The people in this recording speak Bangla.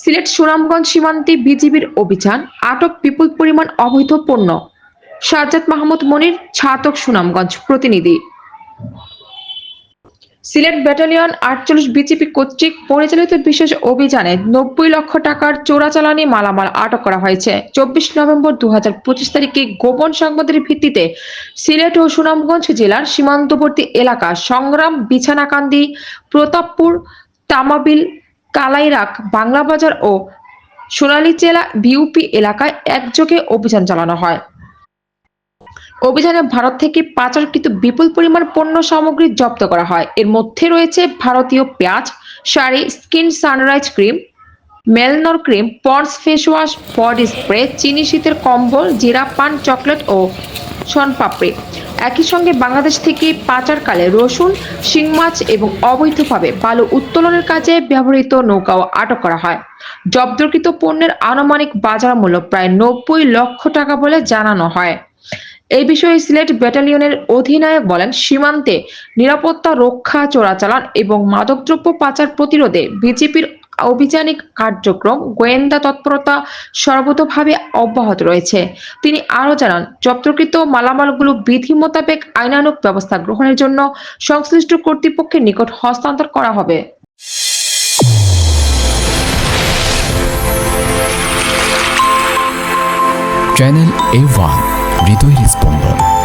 সিলেট সুনামগঞ্জ সীমান্তে বিজিবির অভিযান, আটক বিপুল পরিমাণ অবৈধ পণ্য। সাজ্জাদ মাহমুদ মনির, ছাতক সুনামগঞ্জ প্রতিনিধি। সিলেট ব্যাটালিয়ন আটচল্লিশ বিজিবি কর্তৃক পরিচালিত বিশেষ অভিযানে নব্বই লক্ষ টাকার চোরাচালানি মালামাল আটক করা হয়েছে। চব্বিশ নভেম্বর দু তারিখে গোপন সংবাদের ভিত্তিতে সিলেট ও সুনামগঞ্জ জেলার সীমান্তবর্তী এলাকা সংগ্রাম, বিছানাকান্দি, প্রতাপপুর, তামাবিল কালাইরাক বাংলা বাজার ও সোনালী জেলা বিউপি এলাকায় একযোগে অভিযান চালানো হয়। অভিযানে ভারত থেকে পাচারকৃত বিপুল পরিমাণ পণ্য সামগ্রী জব্দ করা হয়। এর মধ্যে রয়েছে ভারতীয় পেঁয়াজ, sari, skin sunrise cream, মেলনর cream, Pond's face wash body spray, চিনি শীতের কম্বল, জিরা পান, চকলেট ও শনপাপড়ি একই সঙ্গে বাংলাদেশ থেকে পাচারকালে রসুন, শিং মাছ এবং অবৈধভাবে বালু উত্তোলনের কাজে ব্যবহৃত নৌকাও আটক করা হয়। জব্দকৃত পণ্যের আনুমানিক বাজার মূল্য প্রায় নব্বই লক্ষ টাকা বলে জানানো হয়। এই বিষয়ে সিলেট ব্যাটালিয়নের অধিনায়ক বলেন, সীমান্তে নিরাপত্তা রক্ষা, চোরাচালান এবং মাদকদ্রব্য পাচার প্রতিরোধে বিজেপির অভিযানিক কার্যক্রম গোয়েন্দা তৎপরতা সর্বতোভাবে অব্যাহত রয়েছে। তিনি আরও জানান জব্দকৃত মালামালগুলো বিধি মোতাবেক আইনানুক ব্যবস্থা গ্রহণের জন্য সংশ্লিষ্ট কর্তৃপক্ষের নিকট হস্তান্তর করা হবে। চ্যানেল এ ওয়ান হৃদয়ের স্পন্দন।